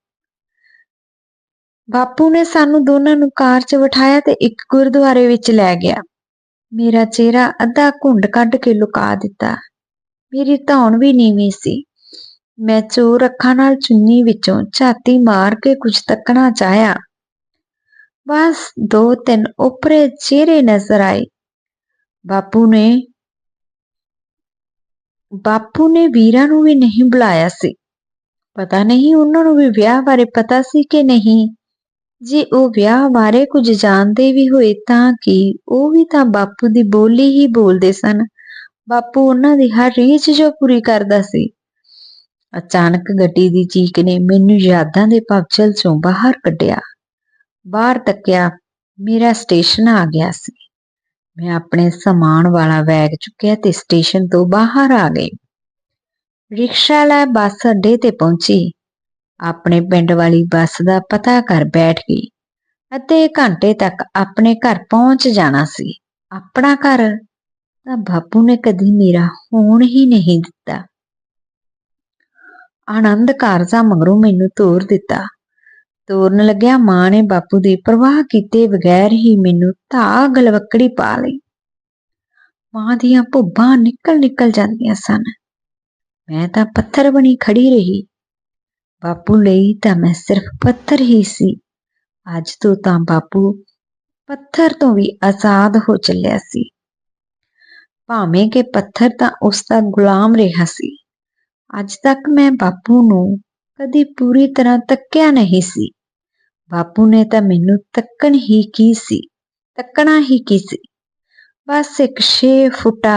[SPEAKER 1] ਬਾਪੂ ਨੇ ਸਾਨੂੰ ਦੋਨਾਂ ਨੂੰ ਕਾਰ 'ਚ ਬਿਠਾਇਆ ਤੇ ਇੱਕ ਗੁਰਦੁਆਰੇ ਵਿੱਚ ਲੈ ਗਿਆ। ਮੇਰਾ ਚਿਹਰਾ ਅੱਧਾ ਘੁੰਡ ਕੱਢ ਕੇ ਲੁਕਾ ਦਿੱਤਾ। ਮੇਰੀ ਧੌਣ ਵੀ ਨੀਵੀਂ ਸੀ। ਮੈਂ ਚੋਰ ਅੱਖਾਂ ਨਾਲ ਚੁੰਨੀ ਵਿੱਚੋਂ ਝਾਤੀ ਮਾਰ ਕੇ ਕੁਝ ਤੱਕਣਾ ਚਾਹਿਆ। ਬਸ ਦੋ ਤਿੰਨ ਉਪਰੇ ਚਿਹਰੇ ਨਜ਼ਰ ਆਏ। ਬਾਪੂ ਨੇ ਬਾਪੂ ਨੇ ਵੀਰਾਂ ਨੂੰ ਵੀ ਨਹੀਂ ਬੁਲਾਇਆ ਸੀ। ਪਤਾ ਨਹੀਂ ਉਹਨਾਂ ਨੂੰ ਵੀ ਵਿਆਹ ਬਾਰੇ ਪਤਾ ਸੀ ਕਿ ਨਹੀਂ। ਜੇ ਉਹ ਵਿਆਹ ਬਾਰੇ ਕੁਝ ਜਾਣਦੇ ਵੀ ਹੋਏ ਤਾਂ ਕਿ ਉਹ ਵੀ ਤਾਂ ਬਾਪੂ ਦੀ ਬੋਲੀ ਹੀ ਬੋਲਦੇ ਸਨ। ਬਾਪੂ ਉਹਨਾਂ ਦੀ ਹਰ ਰੀਝ ਜੋ ਪੂਰੀ ਕਰਦਾ ਸੀ। ਅਚਾਨਕ ਗੱਡੀ ਦੀ ਚੀਕ ਨੇ ਮੈਨੂੰ ਯਾਦਾਂ ਦੇ ਪਵਚਲ ਚੋਂ ਬਾਹਰ ਕੱਢਿਆ। ਬਾਹਰ ਤੱਕਿਆ ਮੇਰਾ ਸਟੇਸ਼ਨ ਆ ਗਿਆ ਸੀ। ਮੈਂ ਆਪਣੇ ਸਮਾਨ ਵਾਲਾ ਬੈਗ ਚੁੱਕਿਆ ਤੇ ਸਟੇਸ਼ਨ ਤੋਂ ਬਾਹਰ ਆ ਗਈ। ਰਿਕਸ਼ਾ ਲੈ ਬੱਸ ਅੱਡੇ ਤੇ ਪਹੁੰਚੀ। ਆਪਣੇ ਪਿੰਡ ਵਾਲੀ ਬੱਸ ਦਾ ਪਤਾ ਕਰ ਬੈਠ ਗਈ ਅੱਧੇ ਘੰਟੇ ਤੱਕ ਆਪਣੇ ਘਰ ਪਹੁੰਚ ਜਾਣਾ ਸੀ। ਆਪਣਾ ਘਰ? ਤਾਂ ਬਾਪੂ ਨੇ ਕਦੀ ਮੇਰਾ ਹੋਣ ਹੀ ਨਹੀਂ ਦਿੱਤਾ। ਆਨੰਦ ਕਾਰਜਾ ਮਗਰੋਂ ਮੈਨੂੰ ਤੋਰ ਦਿੱਤਾ। ਤੋਰਨ ਲੱਗਿਆ ਮਾਂ ਨੇ ਬਾਪੂ ਦੀ ਪਰਵਾਹ ਕੀਤੇ ਬਗੈਰ ਹੀ ਮੈਨੂੰ ਧਾ ਗਲਵੱਕੜੀ ਪਾ ਲਈ। ਮਾਂ ਦੀਆਂ ਭੁੱਬਾਂ ਨਿਕਲ ਨਿਕਲ ਜਾਂਦੀਆਂ ਸਨ। ਮੈਂ ਤਾਂ ਪੱਥਰ ਬਣੀ ਖੜੀ ਰਹੀ। ਬਾਪੂ ਲਈ ਤਾਂ ਮੈਂ ਸਿਰਫ ਪੱਥਰ ਹੀ ਸੀ। ਅੱਜ ਤੋਂ ਤਾਂ ਬਾਪੂ ਪੱਥਰ ਤੋਂ ਵੀ ਆਜ਼ਾਦ ਹੋ ਚੱਲਿਆ ਸੀ। ਭਾਵੇਂ ਕਿ ਪੱਥਰ ਤਾਂ ਉਸ ਦਾ ਗੁਲਾਮ ਰਿਹਾ ਸੀ। ਅੱਜ ਤੱਕ ਮੈਂ ਬਾਪੂ ਨੂੰ ਕਦੀ ਪੂਰੀ ਤਰ੍ਹਾਂ ਤੱਕਿਆ ਨਹੀਂ ਸੀ। ਬਾਪੂ ਨੇ ਤਾਂ ਮੈਨੂੰ ਤੱਕਣ ਹੀ ਕੀ ਸੀ? ਤੱਕਣਾ ਹੀ ਕੀ ਸੀ? ਬਸ ਇੱਕ 6 ਫੁੱਟਾ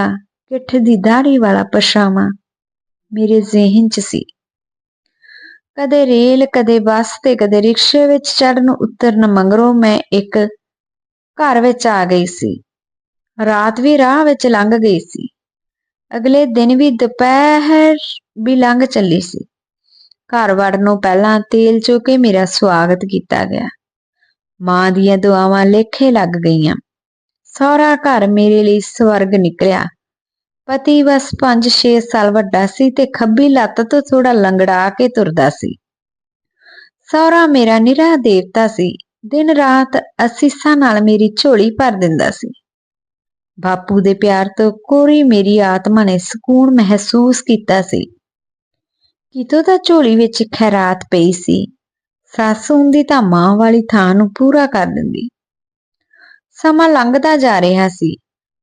[SPEAKER 1] ਗਿੱਠ ਦੀ ਦਾੜੀ ਵਾਲਾ ਪਰਛਾਵਾਂ ਮੇਰੇ ਜ਼ਿਹਨ 'ਚ ਸੀ। ਕਦੇ ਰੇਲ, ਕਦੇ ਬੱਸ ਤੇ ਕਦੇ ਰਿਕਸ਼ੇ ਵਿੱਚ ਚੜਨ ਉਤਰਨ ਮਗਰੋਂ ਮੈਂ ਇੱਕ ਘਰ ਵਿੱਚ ਆ ਗਈ ਸੀ। ਰਾਤ ਵੀ ਰਾਹ ਵਿੱਚ ਲੰਘ ਗਈ ਸੀ। ਅਗਲੇ ਦਿਨ ਵੀ ਦੁਪਹਿਰ ਵੀ ਲੰਘ ਚੱਲੀ ਸੀ। ਘਰ ਵੜਨੋਂ ਪਹਿਲਾਂ ਤੇਲ ਚੋ ਕੇ ਮੇਰਾ ਸਵਾਗਤ ਕੀਤਾ ਗਿਆ। ਮਾਂ ਦੀਆਂ ਦੁਆਵਾਂ ਲੇਖੇ ਲੱਗ ਗਈਆਂ। ਸਾਰਾ ਘਰ ਮੇਰੇ ਲਈ ਸਵਰਗ ਨਿਕਲਿਆ। ਪਤੀ ਬਸ 5-6 ਸਾਲ ਵੱਡਾ ਸੀ ਤੇ ਖੱਬੀ ਲੱਤ ਤੋਂ ਥੋੜਾ ਲੰਗੜਾ ਕੇ ਤੁਰਦਾ ਸੀ। ਸਹੁਰਾ ਮੇਰਾ ਨਿਰਾ ਦੇਵਤਾ ਸੀ। ਦਿਨ ਰਾਤ ਅਸੀਸਾਂ ਨਾਲ ਮੇਰੀ ਝੋਲੀ ਭਰ ਦਿੰਦਾ ਸੀ। ਬਾਪੂ ਦੇ ਪਿਆਰ ਤੋਂ ਕੋਰੀ ਮੇਰੀ ਆਤਮਾ ਨੇ ਸਕੂਨ ਮਹਿਸੂਸ ਕੀਤਾ ਸੀ। ਕਿਤੋਂ ਤਾਂ ਝੋਲੀ ਵਿੱਚ ਖੈਰਾਤ ਪਈ ਸੀ। ਸੱਸ ਹੁੰਦੀ ਤਾਂ ਮਾਂ ਵਾਲੀ ਥਾਂ ਨੂੰ ਪੂਰਾ ਕਰ ਦਿੰਦੀ। ਸਮਾਂ ਲੰਘਦਾ ਜਾ ਰਿਹਾ ਸੀ,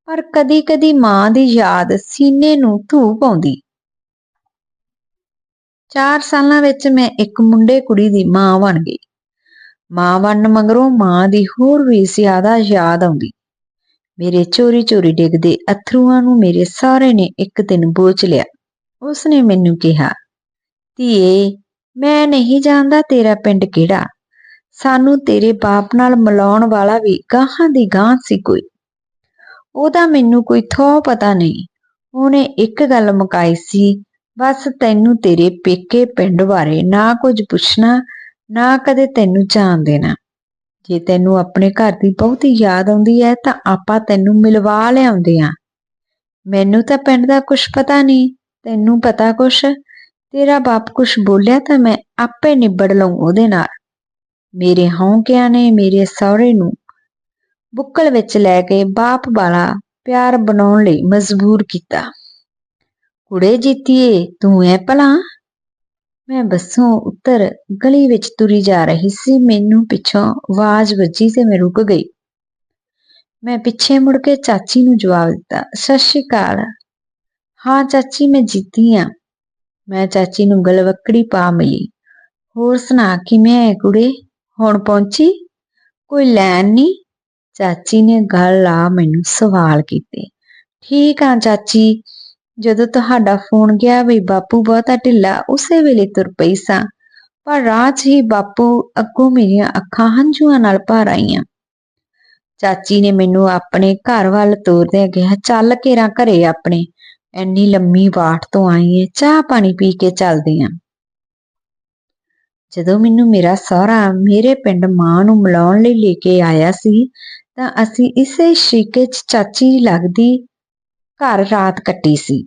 [SPEAKER 1] ਪਰ ਕਦੀ-ਕਦੀ ਮਾਂ ਦੀ ਯਾਦ ਸੀਨੇ ਨੂੰ ਧੂ ਪਾਉਂਦੀ। 4 ਸਾਲਾਂ ਵਿੱਚ ਮੈਂ ਇੱਕ ਮੁੰਡੇ ਕੁੜੀ ਦੀ ਮਾਂ ਬਣ ਗਈ। ਮਾਂ ਬਣਨ ਮਗਰੋਂ ਮਾਂ ਦੀ ਹੋਰ ਵੀ ਜ਼ਿਆਦਾ ਯਾਦ ਆਉਂਦੀ। ਮੇਰੇ ਚੋਰੀ-ਚੋਰੀ ਡਿੱਗਦੇ ਅਥਰੂਆਂ ਨੂੰ ਮੇਰੇ ਸਾਰੇ ਨੇ ਇੱਕ ਦਿਨ ਬੋਚ ਲਿਆ। ਉਸਨੇ ਮੈਨੂੰ ਕਿਹਾ, ਧੀਏ, ਮੈਂ ਨਹੀਂ ਜਾਣਦਾ ਤੇਰਾ ਪਿੰਡ ਕਿਹੜਾ। ਸਾਨੂੰ ਤੇਰੇ ਬਾਪ ਨਾਲ ਮਿਲਾਉਣ ਵਾਲਾ ਵੀ ਗਾਹਾਂ ਦੀ ਗਾਂ ਸੀ ਕੋਈ। ਉਹਦਾ ਮੈਨੂੰ ਕੋਈ ਥੋ ਪਤਾ ਨਹੀਂ। ਉਹਨੇ ਇੱਕ ਗੱਲ ਮੁਕਾਈ ਸੀ, ਬਸ ਤੈਨੂੰ ਤੇਰੇ ਪੇਕੇ ਪਿੰਡ ਬਾਰੇ ਨਾ ਕੁਝ ਪੁੱਛਣਾ, ਨਾ ਕਦੇ ਤੈਨੂੰ ਜਾਣ ਦੇਣਾ। ਜੇ ਤੈਨੂੰ ਆਪਣੇ ਘਰ ਦੀ ਬਹੁਤੀ ਯਾਦ ਆਉਂਦੀ ਹੈ, ਤਾਂ ਆਪਾਂ ਤੈਨੂੰ ਮਿਲਵਾ ਲਿਆਉਂਦੇ ਆ ਮੈਨੂੰ ਤਾਂ ਪਿੰਡ ਦਾ ਕੁਝ ਪਤਾ ਨਹੀਂ, ਤੈਨੂੰ ਪਤਾ ਕੁਛ? ਤੇਰਾ ਬਾਪ ਕੁਛ ਬੋਲਿਆ ਤਾਂ ਮੈਂ ਆਪੇ ਨਿਬੜ ਲਵਾਂ ਉਹਦੇ ਨਾਲ। ਮੇਰੇ ਹੌਂਕਿਆਂ ਨੇ ਮੇਰੇ ਸਹੁਰੇ ਨੂੰ ਬੁੱਕਲ ਵਿੱਚ ਲੈ ਕੇ ਬਾਪ ਵਾਲਾ ਪਿਆਰ ਬਣਾਉਣ ਲਈ ਮਜਬੂਰ ਕੀਤਾ। ਕੁੜੇ ਜੀਤੀਏ, ਤੂੰ ਐ ਭਲਾ? ਮੈਂ ਬੱਸੋਂ ਉੱਤਰ ਗਲੀ ਵਿੱਚ ਤੁਰੀ ਜਾ ਰਹੀ ਸੀ। ਮੈਨੂੰ ਪਿੱਛੋਂ ਆਵਾਜ਼ ਵੱਜੀ ਤੇ ਮੈਂ ਰੁਕ ਗਈ। ਮੈਂ ਪਿੱਛੇ ਮੁੜ ਕੇ ਚਾਚੀ ਨੂੰ ਜਵਾਬ ਦਿੱਤਾ, ਸਤਿ ਸ਼੍ਰੀ ਅਕਾਲ। ਹਾਂ ਚਾਚੀ, ਮੈਂ ਜਿੱਤੀ ਆ। ਮੈਂ ਚਾਚੀ ਨੂੰ ਗਲਵੱਕੜੀ ਪਾ ਮਿਲੀ। ਹੋਰ ਸੁਣਾ, ਕਿਵੇਂ ਐ ਕੁੜੇ? ਹੁਣ ਪਹੁੰਚੀ? ਕੋਈ ਲੈਣ ਨਹੀਂ ਚਾਚੀ ਨੇ ਗੱਲ ਲਾ ਮੈਨੂੰ ਸਵਾਲ ਕੀਤੇ। ਠੀਕ ਆ ਚਾਚੀ ਜਦੋਂ ਤੁਹਾਡਾ ਫੋਨ ਗਿਆ ਵੀ ਬਾਪੂ ਬਹੁਤਾ ਢਿੱਲਾ ਉਸੇ ਵੇਲੇ ਤੁਰ ਪਈ ਸਾਂ। ਪਰ ਰਾਹ 'ਚ ਹੀ ਬਾਪੂ ਅੱਗੋਂ ਮੇਰੀਆਂ ਅੱਖਾਂ ਹੰਝੂਆਂ ਨਾਲ ਭਰ ਆਈਆਂ। ਚਾਚੀ ਨੇ ਮੈਨੂੰ ਆਪਣੇ ਘਰ ਵੱਲ ਤੋਰਦਿਆਂ ਕਿਹਾ, ਚੱਲ ਕੇਰਾ ਘਰੇ ਆਪਣੇ। ਐਨੀ ਲੰਮੀ ਬਾਟ ਤੋਂ ਆਈ ਏ, ਚਾਹ ਪਾਣੀ ਪੀ ਕੇ ਚੱਲਦੇ ਆਂ। ਜਦੋਂ ਮੈਨੂੰ ਮੇਰਾ ਸਹੁਰਾ ਮੇਰੇ ਪਿੰਡ ਮਾਂ ਨੂੰ ਮਿਲਾਉਣ ਲਈ ਲੈ ਕੇ ਆਇਆ ਸੀ, ਤਾਂ ਅਸੀਂ ਇਸੇ ਸ਼ੀਕੇ 'ਚ ਚਾਚੀ ਲੱਗਦੀ ਘਰ ਰਾਤ ਕੱਟੀ ਸੀ।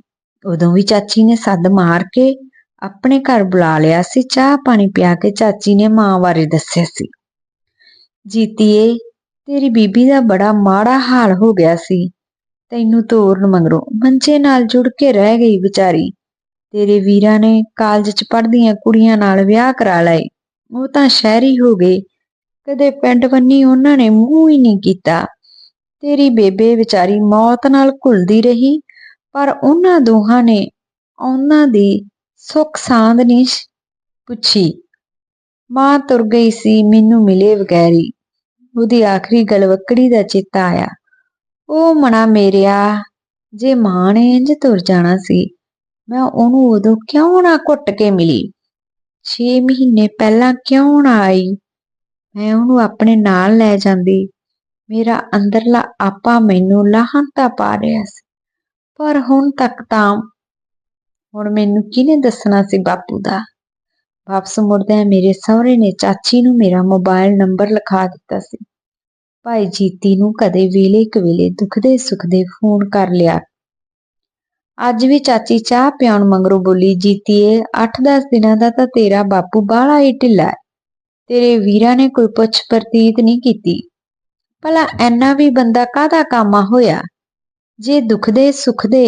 [SPEAKER 1] ਉਦੋਂ ਵੀ ਚਾਚੀ ਨੇ ਸੱਦ ਮਾਰ ਕੇ ਆਪਣੇ ਘਰ ਬੁਲਾ ਲਿਆ ਸੀ। ਚਾਹ ਪਾਣੀ ਪਿਆ ਕੇ ਚਾਚੀ ਨੇ ਮਾਂ ਬਾਰੇ ਦੱਸਿਆ ਸੀ। ਜੀਤੀਏ ਤੇਰੀ ਬੀਬੀ ਦਾ ਬੜਾ ਮਾੜਾ ਹਾਲ ਹੋ ਗਿਆ ਸੀ। ਤੈਨੂੰ ਤੋਰਨ ਮਗਰੋਂ ਮੰਜੇ ਨਾਲ ਜੁੜ ਕੇ ਰਹਿ ਗਈ ਵਿਚਾਰੀ। ਤੇਰੇ ਵੀਰਾਂ ਨੇ ਕਾਲਜ 'ਚ ਪੜ੍ਹਦੀਆਂ ਕੁੜੀਆਂ ਨਾਲ ਵਿਆਹ ਕਰਾ ਲਏ। ਉਹ ਤਾਂ ਸ਼ਹਿਰੀ ਹੋ ਗਏ। ਕਦੇ ਪਿੰਡ ਬੰਨੀ ਉਹਨਾਂ ਨੇ ਮੂੰਹ ਹੀ ਨਹੀਂ ਕੀਤਾ। ਤੇਰੀ ਬੇਬੇ ਵਿਚਾਰੀ ਮੌਤ ਨਾਲ ਘੁਲਦੀ ਰਹੀ, ਪਰ ਉਹਨਾਂ ਦੋਹਾਂ ਨੇ ਉਹਨਾਂ ਦੀ ਸੁੱਖ ਸਾਂਦ ਨਹੀਂ ਪੁੱਛੀ। ਮਾਂ ਤੁਰ ਗਈ ਸੀ, ਮੈਨੂੰ ਮਿਲੇ ਵਗੈਰੀ। ਉਹਦੀ ਆਖਰੀ ਗਲਵੱਕੜੀ ਦਾ ਚੇਤਾ ਆਇਆ। ਉਹ ਮਣਾ, ਮੇਰਿਆ, ਜੇ ਮਾਂ ਨੇ ਇੰਜ ਤੁਰ ਜਾਣਾ ਸੀ, ਮੈਂ ਉਹਨੂੰ ਉਦੋਂ ਕਿਉਂ ਨਾ ਘੁੱਟ ਕੇ ਮਿਲੀ? 6 ਮਹੀਨੇ ਪਹਿਲਾਂ ਕਿਉਂ ਨਾ ਆਈ? ਮੈਂ ਉਹਨੂੰ ਆਪਣੇ ਨਾਲ ਲੈ ਜਾਂਦੀ ਮੇਰਾ ਅੰਦਰਲਾ ਆਪਾ ਮੈਨੂੰ ਲਾਹਨਤਾ ਪਾ ਰਿਹਾ ਸੀ। ਪਰ ਹੁਣ ਤੱਕ ਤਾਂ ਹੁਣ ਮੈਨੂੰ ਕਿਹਨੇ ਦੱਸਣਾ ਸੀ ਬਾਪੂ ਦਾ? ਵਾਪਸ ਮੁੜਦਿਆਂ ਮੇਰੇ ਸਹੁਰੇ ਨੇ ਚਾਚੀ ਨੂੰ ਮੇਰਾ ਮੋਬਾਈਲ ਨੰਬਰ ਲਿਖਾ ਦਿੱਤਾ ਸੀ। ਭਾਈ ਜੀਤੀ ਨੂੰ ਕਦੇ ਵੇਲੇ ਕਵੇਲੇ ਦੁਖਦੇ ਸੁਖਦੇ ਫੋਨ ਕਰ ਲਿਆ। ਅੱਜ ਵੀ ਚਾਚੀ ਚਾਹ ਪਿਆਉਣ ਮੰਗਰੋਂ ਬੋਲੀ ਜੀਤੀਏ 8-10 ਦਿਨਾਂ ਦਾ ਤਾਂ ਤੇਰਾ ਬਾਪੂ ਬਾਹਲਾ ਹੀ ਢਿੱਲਾ ਤੇਰੇ ਵੀਰਾਂ ਨੇ ਕੋਈ ਪੁੱਛ ਪ੍ਰਤੀਤ ਨਹੀਂ ਕੀਤੀ। ਭਲਾ ਐਨਾ ਵੀ ਬੰਦਾ ਕਾਹਦਾ ਕਾਮਾ ਹੋਇਆ? ਜੇ ਦੁਖਦੇ ਸੁਖਦੇ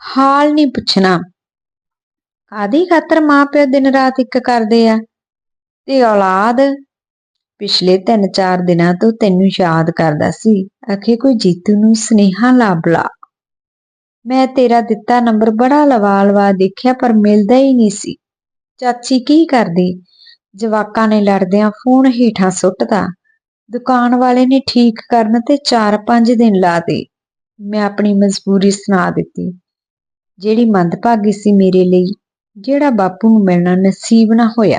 [SPEAKER 1] ਹਾਲ ਨਹੀਂ ਪੁੱਛਣਾ। ਕਾਦੀ ਖਾਤਰ ਮਾਪਿਓ ਦਿਨ ਰਾਤ ਇੱਕ ਕਰਦੇ ਆ? ਤੇ ਔਲਾਦ ਪਿਛਲੇ 3-4 ਦਿਨਾਂ ਤੋਂ ਤੈਨੂੰ ਯਾਦ ਕਰਦਾ ਸੀ। ਆਖੇ ਕੋਈ ਜੀਤੂ ਨੂੰ ਸੁਨੇਹਾ ਲਾ। ਬੁਲਾ ਮੈਂ ਤੇਰਾ ਦਿੱਤਾ ਨੰਬਰ ਬੜਾ ਲਵਾ ਲਵਾ ਦੇਖਿਆ ਪਰ ਮਿਲਦਾ ਹੀ ਨਹੀਂ ਸੀ। ਚਾਚੀ ਕੀ ਕਰਦੀ? ਜਵਾਕਾਂ ਨੇ ਲੜਦਿਆਂ ਫੋਨ ਹੀਠਾਂ ਸੁੱਟਦਾ। ਦੁਕਾਨ ਵਾਲੇ ਨੇ ਠੀਕ ਕਰਨ ਤੇ 4-5 ਦਿਨ ਲਾ ਦੇ। ਮੈਂ ਆਪਣੀ ਮਜਬੂਰੀ ਸੁਣਾ ਦਿੱਤੀ। ਜਿਹੜੀ ਮੰਦਭਾਗੀ ਸੀ ਮੇਰੇ ਲਈ, ਜਿਹੜਾ ਬਾਪੂ ਨੂੰ ਮਿਲਣਾ ਨਸੀਬ ਨਾ ਹੋਇਆ।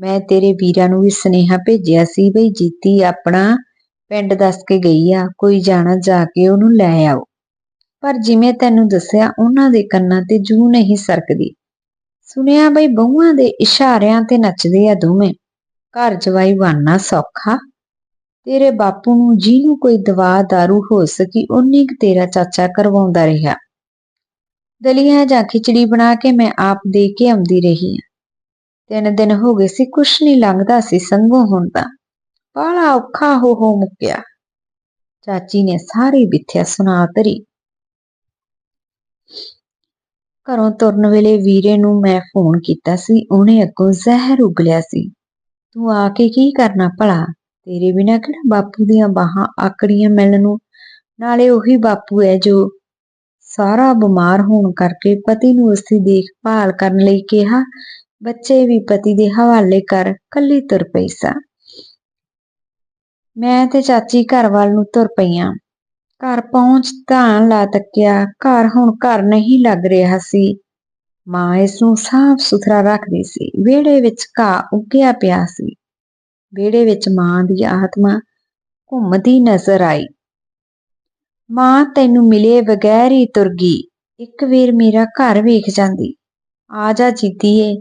[SPEAKER 1] ਮੈਂ ਤੇਰੇ ਵੀਰਾਂ ਨੂੰ ਵੀ ਸੁਨੇਹਾ ਭੇਜਿਆ ਸੀ ਬਈ ਜੀਤੀ ਆਪਣਾ ਪਿੰਡ ਦੱਸ ਕੇ ਗਈ ਆ, ਕੋਈ ਜਾਣਾ ਜਾ ਕੇ ਉਹਨੂੰ ਲੈ ਆਓ। ਪਰ ਜਿਵੇਂ ਤੈਨੂੰ ਦੱਸਿਆ, ਉਹਨਾਂ ਦੇ ਕੰਨਾਂ ਤੇ ਜੂ ਨਹੀਂ ਸਰਕਦੀ। ਸੁਣਿਆ ਬਈ ਬਹੂਆਂ ਦੇ ਇਸ਼ਾਰਿਆਂ ਤੇ ਨੱਚਦੇ ਆ ਦੋਵੇਂ। ਘਰ ਜਵਾਈ ਬਣਨਾ ਸੌਖਾ। ਤੇਰੇ ਬਾਪੂ ਨੂੰ ਜਿਹਨੂੰ ਕੋਈ ਦਵਾ दारू ਹੋ ਸਕੀ ਉਨੀ ਕੁ ਤੇਰਾ ਚਾਚਾ ਕਰਵਾਉਂਦਾ ਰਿਹਾ। ਦਲੀਆ ਜਾਂ ਖਿਚੜੀ ਬਣਾ ਕੇ ਮੈਂ ਆਪ ਦੇ ਕੇ ਆਉਂਦੀ ਰਹੀ ਹਾਂ। ਤਿੰਨ ਦਿਨ ਹੋ ਗਏ ਸੀ, ਕੁਛ ਨਹੀਂ ਲੰਘਦਾ ਸੀ ਸੰਗੋਂ ਹੁਣ ਤਾਂ। ਬਾਲਾ ਔਖਾ ਹੋ ਹੋ ਮੁੱਕਿਆ। ਚਾਚੀ ਨੇ ਸਾਰੀ ਬਿਥਿਆ ਸੁਣਾ ਤਰੀ ਘਰੋਂ ਤੁਰਨ ਵੇਲੇ ਵੀਰੇ ਨੂੰ ਮੈਂ ਫੋਨ ਕੀਤਾ ਸੀ, ਉਹਨੇ ਅੱਗੋਂ ਜ਼ਹਿਰ ਉਗਲਿਆ ਸੀ। ਤੂੰ ਆ ਕੇ ਕੀ ਕਰਨਾ ਭਲਾ? ਤੇਰੇ ਬਿਨਾ ਕਿਹੜਾ ਬਾਪੂ ਦੀਆਂ ਬਾਹਾਂ ਆਕੜੀਆਂ ਮਿਲਣ ਨੂੰ? ਨਾਲੇ ਉਹੀ ਬਾਪੂ ਹੈ ਜੋ ਸਾਰਾ ਬਿਮਾਰ ਹੋਣ ਕਰਕੇ ਪਤੀ ਨੂੰ ਉਸਦੀ ਦੇਖਭਾਲ ਕਰਨ ਲਈ ਕਿਹਾ, ਬੱਚੇ ਵੀ ਪਤੀ ਦੇ ਹਵਾਲੇ ਕਰ ਕੱਲੀ ਤੁਰ ਪਈ ਸਾਂ। ਮੈਂ ਤੇ ਚਾਚੀ ਘਰ ਵੱਲ ਨੂੰ ਤੁਰ ਪਈਆਂ। ਘਰ ਪਹੁੰਚ ਤਾਂ ਲਾ ਤੱਕਿਆ, ਘਰ ਹੁਣ ਘਰ ਨਹੀਂ ਲੱਗ ਰਿਹਾ ਸੀ। ਮਾਂ ਇਸ ਨੂੰ ਸਾਫ਼ ਸੁਥਰਾ ਰੱਖਦੀ ਸੀ ਵਿਹੜੇ ਵਿੱਚ ਘਾਹ ਉੱਗਿਆ ਪਿਆ ਸੀ ਵਿਹੜੇ ਵਿੱਚ ਮਾਂ ਦੀ ਆਤਮਾ ਘੁੰਮਦੀ ਨਜ਼ਰ ਆਈ ਮਾਂ ਤੈਨੂੰ ਮਿਲੇ ਬਗੈਰ ਹੀ ਤੁਰ ਗਈ ਇੱਕ ਵੇਰ ਮੇਰਾ ਘਰ ਵੇਖ ਜਾਂਦੀ ਆ ਜਾ ਜੀਤੀਏ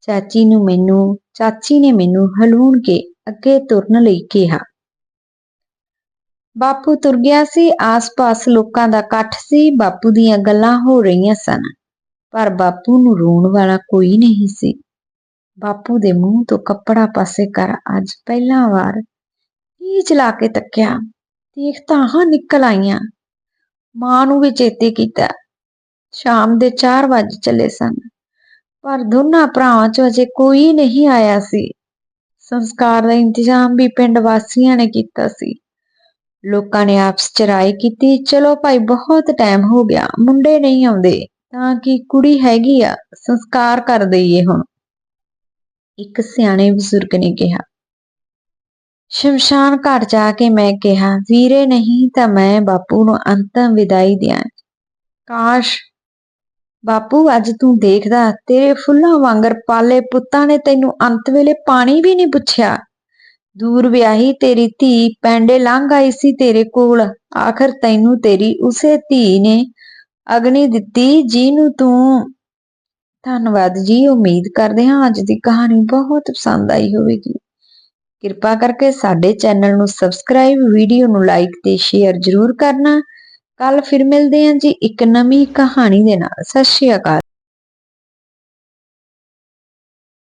[SPEAKER 1] ਚਾਚੀ ਨੂੰ ਮੈਨੂੰ ਚਾਚੀ ਨੇ ਮੈਨੂੰ ਹਲੂਣ ਕੇ ਅੱਗੇ ਤੁਰਨ ਲਈ ਕਿਹਾ ਬਾਪੂ ਤੁਰ ਗਿਆ ਸੀ ਆਸ-ਪਾਸ ਲੋਕਾਂ ਦਾ ਇਕੱਠ ਸੀ ਬਾਪੂ ਦੀਆਂ ਗੱਲਾਂ ਹੋ ਰਹੀਆਂ ਸਨ ਪਰ ਬਾਪੂ ਨੂੰ ਰੋਣ ਵਾਲਾ ਕੋਈ ਨਹੀਂ ਸੀ। ਬਾਪੂ ਦੇ ਮੂੰਹ ਤੋਂ ਕੱਪੜਾ ਪਾਸੇ ਕਰ ਅੱਜ ਪਹਿਲਾਂ ਵਾਰ ਕੀ ਚਲਾ ਕੇ ਤੱਕਿਆ? ਦੇਖ ਤਾਂ ਹਾਂ ਨਿਕਲ ਆਈਆਂ। ਮਾਂ ਨੂੰ ਵੀ ਚੇਤੇ ਕੀਤਾ। ਸ਼ਾਮ ਦੇ 4 ਵਜੇ ਚੱਲੇ ਸਨ। ਪਰ ਦੋਨਾਂ ਭਰਾਵਾਂ ਚੋਂ ਅਜੇ ਕੋਈ ਨਹੀਂ ਆਇਆ ਸੀ। ਸੰਸਕਾਰ ਦਾ ਇੰਤਜ਼ਾਮ ਵੀ ਪਿੰਡ ਵਾਸੀਆਂ ਨੇ ਕੀਤਾ ਸੀ। ਲੋਕਾਂ ਨੇ ਆਪਸ ਚ ਰਾਏ ਕੀਤੀ, ਚਲੋ ਭਾਈ, ਬਹੁਤ ਟਾਈਮ ਹੋ ਗਿਆ, ਮੁੰਡੇ ਨਹੀਂ ਆਉਂਦੇ। ਤਾਂ ਕਿ ਕੁੜੀ ਹੈਗੀ ਆ, ਸੰਸਕਾਰ ਕਰ ਦਈਏ ਹੁਣ। ਇੱਕ ਸਿਆਣੇ ਬਜ਼ੁਰਗ ਨੇ ਕਿਹਾ। ਸ਼ਮਸ਼ਾਨ ਘਰ ਜਾ ਕੇ ਮੈਂ ਕਿਹਾ, ਵੀਰੇ ਨਹੀਂ ਤਾਂ ਮੈਂ ਬਾਪੂ ਨੂੰ ਅੰਤਮ ਵਿਦਾਈ ਦਿਆਂ। ਕਾਸ਼ ਬਾਪੂ ਅੱਜ ਤੂੰ ਦੇਖਦਾ, ਤੇਰੇ ਫੁੱਲਾਂ ਵਾਂਗਰ ਪਾਲੇ ਪੁੱਤਾਂ ਨੇ ਤੈਨੂੰ ਅੰਤ ਵੇਲੇ ਪਾਣੀ ਵੀ ਨਹੀਂ ਪੁੱਛਿਆ। ਦੂਰ ਵਿਆਹੀ ਤੇਰੀ ਧੀ, ਪੈਂਡੇ ਲੰਘ ਆਈ ਸੀ ਤੇਰੇ ਕੋਲ। ਆਖਰ ਤੈਨੂੰ ਤੇਰੀ ਉਸੇ ਧੀ ਨੇ ਅਗਨੀ ਦਿੱਤੀ ਜੀ ਨੂੰ ਤੂੰ ਧੰਨਵਾਦ ਜੀ, ਉਮੀਦ ਕਰਦੇ ਹਾਂ ਅੱਜ ਦੀ ਕਹਾਣੀ ਬਹੁਤ ਪਸੰਦ ਆਈ ਹੋਵੇਗੀ। ਕਿਰਪਾ ਕਰਕੇ ਸਾਡੇ ਚੈਨਲ ਨੂੰ ਸਬਸਕ੍ਰਾਈਬ, ਵੀਡੀਓ ਨੂੰ ਲਾਈਕ ਤੇ ਸ਼ੇਅਰ ਜ਼ਰੂਰ ਕਰਨਾ। ਕੱਲ ਫਿਰ ਮਿਲਦੇ ਹਾਂ ਜੀ ਇੱਕ ਨਵੀਂ ਕਹਾਣੀ ਦੇ ਨਾਲ। ਸਤਿ ਸ਼੍ਰੀ ਅਕਾਲ।